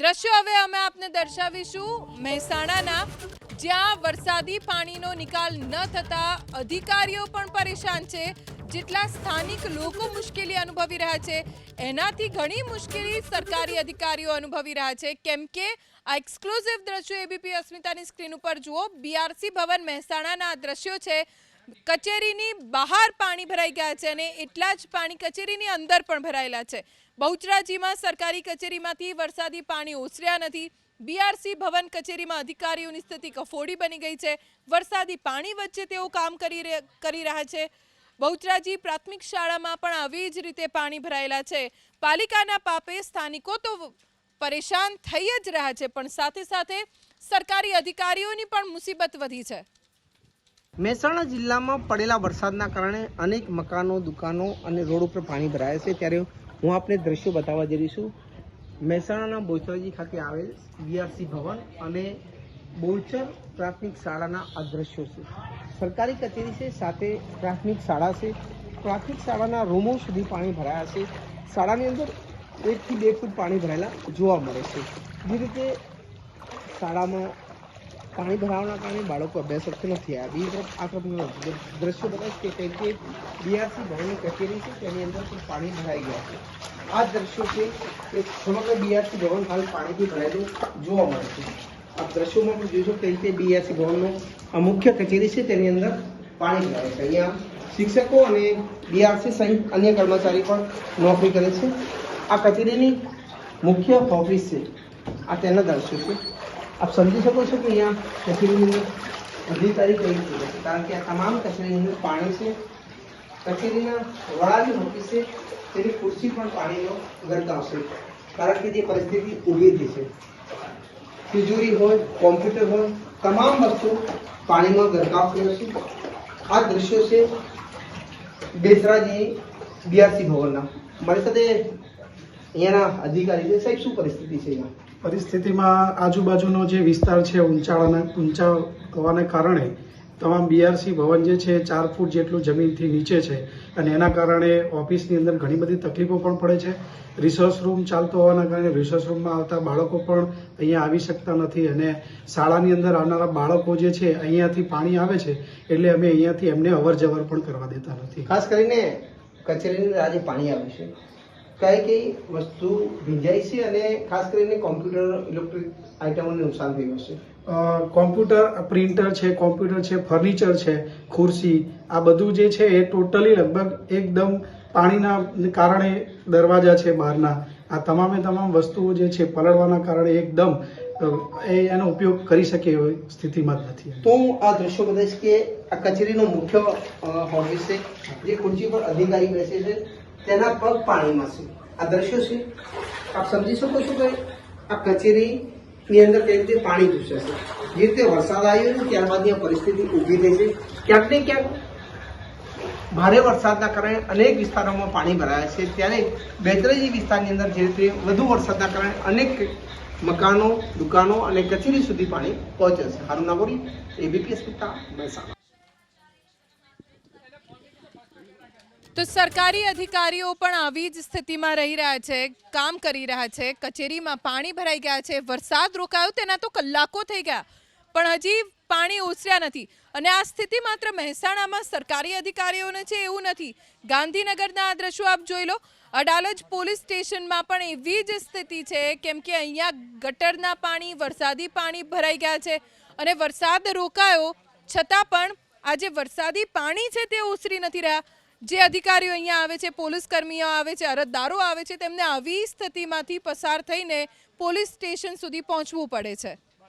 દ્રશ્યો હવે અમે આપને દર્શાવીશું. મહેસાણાના જ્યાં વરસાદી પાણીનો નિકાલ ન થતા અધિકારીઓ પણ પરેશાન છે. જેટલા સ્થાનિક લોકો મુશ્કેલી અનુભવી રહ્યા છે, એનાથી ઘણી મુશ્કેલી સરકારી અધિકારીઓ અનુભવી રહ્યા છે. કેમ કે આ એક્સક્લુઝિવ દ્રશ્યો એબીપી અસ્મિતાની સ્ક્રીન ઉપર જુઓ. બીઆરસી ભવન મહેસાણાના આ દ્રશ્યો છે. કચેરીની બહાર પાણી ભરાઈ ગયા છે અને એટલા જ પાણી કચેરીની અંદર પણ ભરાયેલા છે. બહુચરાજીમાં સરકારી કચેરીમાંથી વરસાદી પાણી ઓસર્યા નથી. બીઆરસી ભવન કચેરીમાં અધિકારીઓની સ્થિતિ કફોડી બની ગઈ છે. વરસાદી પાણી વચ્ચે તેઓ કામ કરી કરી રહ્યા છે. બહુચરાજી પ્રાથમિક શાળામાં પણ આવી જ રીતે પાણી ભરાયેલા છે. પાલિકાના પાપે સ્થાનિકો તો પરેશાન થઈ જ રહ્યા છે, પણ સાથે સાથે સરકારી અધિકારીઓની પણ મુસીબત વધી છે. મહેસાણા જિલ્લામાં પડેલા વરસાદના કારણે અનેક મકાનો, દુકાનો અને રોડ ઉપર પાણી ભરાયા છે. ત્યારે હું આપને દ્રશ્યો બતાવવા જઈ રહી મહેસાણાના બોચરાજી ખાતે આવેલ બીઆરસી ભવન અને બોલચર પ્રાથમિક શાળાના આ છે. સરકારી કચેરી છે, સાથે પ્રાથમિક શાળા છે. પ્રાથમિક શાળાના રૂમો સુધી પાણી ભરાયા છે. શાળાની અંદર એકથી બે ફૂટ પાણી ભરાયેલા જોવા મળે છે. જે રીતે શાળામાં પાણી ભરાવાના કારણે બાળકો અભ્યાસ વખતે નથી. આ બીજી તરફ આ તરફનો દ્રશ્ય બતાવે કે કંઈક કે બીઆરસી ભવનની કચેરી છે તેની અંદર પણ પાણી ભરાઈ ગયા છે. આ દ્રશ્યો છે એ સમગ્ર બીઆરસી ભવન હાલ પાણીથી ભરાયેલું જોવા મળે છે. આ દ્રશ્યોમાં પણ જોઈશું કે રીતે બીઆરસી ભવનનો આ મુખ્ય કચેરી છે તેની અંદર પાણી ભરાય છે. અહીંયા શિક્ષકો અને બીઆરસી સહિત અન્ય કર્મચારી પણ નોકરી કરે છે. આ કચેરીની મુખ્ય ઓફિસ છે. આ તેના દ્રશ્યો છે. આપ સમજી શકો છો કે અહીંયા કચેરીની અંદર અધિકારી કઈ રીતે છે કારણ કે આ તમામ કચેરીની અંદર પાણી છે કચેરીના વડાની ઓફિસ છે તેની ખુરશી પણ પાણીનો ગરકાવ છે કારણ કે જે પરિસ્થિતિ ઊભી થઈ છે તિજોરી હોય કોમ્પ્યુટર હોય તમામ વસ્તુ પાણીમાં ગરકાવ થયો છે આ દ્રશ્યો છે બેસરાજી બીઆરસી ભવનના મારી સાથે અહીંયાના અધિકારી છે સાહેબ શું પરિસ્થિતિ છે અહીંયા પરિસ્થિતિમાં આજુબાજુનો જે વિસ્તાર છે ઊંચાળાના ઊંચા હોવાને કારણે તમામ બીઆરસી ભવન જે છે, ચાર ફૂટ જેટલું જમીનથી નીચે છે અને એના કારણે ઓફિસની અંદર ઘણી બધી તકલીફો પણ પડે છે. રિસોર્સ રૂમ ચાલતો હોવાના કારણે રિસોર્સ રૂમમાં આવતા બાળકો પણ અહીંયા આવી શકતા નથી અને શાળાની અંદર આવનારા બાળકો જે છે, અહીંયાથી પાણી આવે છે એટલે અમે અહીંયાથી એમને અવર પણ કરવા દેતા નથી. ખાસ કરીને કચેરીની આજે પાણી આવ્યું છે. કઈ કઈ વસ્તુ ભીંજાઈ છે અને ખાસ કરીને કોમ્પ્યુટર ઇલેક્ટ્રિક આઇટમોને નુકસાન થયું હશે? કોમ્પ્યુટર પ્રિન્ટર છે કોમ્પ્યુટર છે ફર્નિચર છે ખુરશી આ બધું જે છે એ ટોટલી લગભગ એકદમ પાણીના કારણે દરવાજા છે બહારના. આ તમામે તમામ વસ્તુઓ જે છે પલળવાના કારણે એકદમ એ એનો ઉપયોગ કરી શકે એવી સ્થિતિમાં જ નથી તો હું આ દ્રશ્યો બતાવીશ કે આ કચેરીનો મુખ્ય હોલ છે. જે ખુરશી પર અધિકારી બેસે છે તેના પગ પાણીમાં છે. આ દ્રશ્યો છે. આપ સમજી શકો છો કે આ કચેરીની અંદર કઈ રીતે પાણી ઘૂસે છે જે રીતે વરસાદ આવ્યો ને ત્યારબાદ આ પરિસ્થિતિ ઊભી થઈ છે. ક્યાંક ને ક્યાંક ભારે વરસાદના કારણે અનેક વિસ્તારોમાં પાણી ભરાયા છે. ત્યારે બેતરેજી વિસ્તારની અંદર જે રીતે વધુ વરસાદના કારણે અનેક મકાનો, દુકાનો અને કચેરી સુધી પાણી પહોંચે છે. હારું નાગોરી એબીપીએસ મહેસાણા. તો સરકારી અધિકારીઓ પણ આવી જ સ્થિતિમાં રહી રહ્યા છે, કામ કરી રહ્યા છે, કચેરીમાં પાણી ભરાઈ ગયા છે, વરસાદ રોકાયો, તેના તો કલાકો થઈ ગયા, પણ હજી પાણી ઓસર્યા નથી. અને આ સ્થિતિ માત્ર મહેસાણામાં સરકારી અધિકારીઓને છે એવું નથી. ગાંધીનગરના આ દ્રશ્યો આપ જોઈ લો. અડાલજ પોલીસ સ્ટેશનમાં પણ એવી જ સ્થિતિ છે, કેમ કે અહીંયા ગટરના પાણી, વરસાદી પાણી ભરાઈ ગયા છે અને વરસાદ રોકાયો, છતાં પણ આ જે વરસાદી પાણી છે તે ઓસરી નથી રહ્યા. જે અધિકારીઓ અહીંયા આવે છે પોલીસ કર્મીઓ આવે છે, અરજદારો આવે છે, તેમને આવી સ્થિતિમાંથી પસાર થઈને પોલીસ સ્ટેશન સુધી પહોંચવું પડે છે.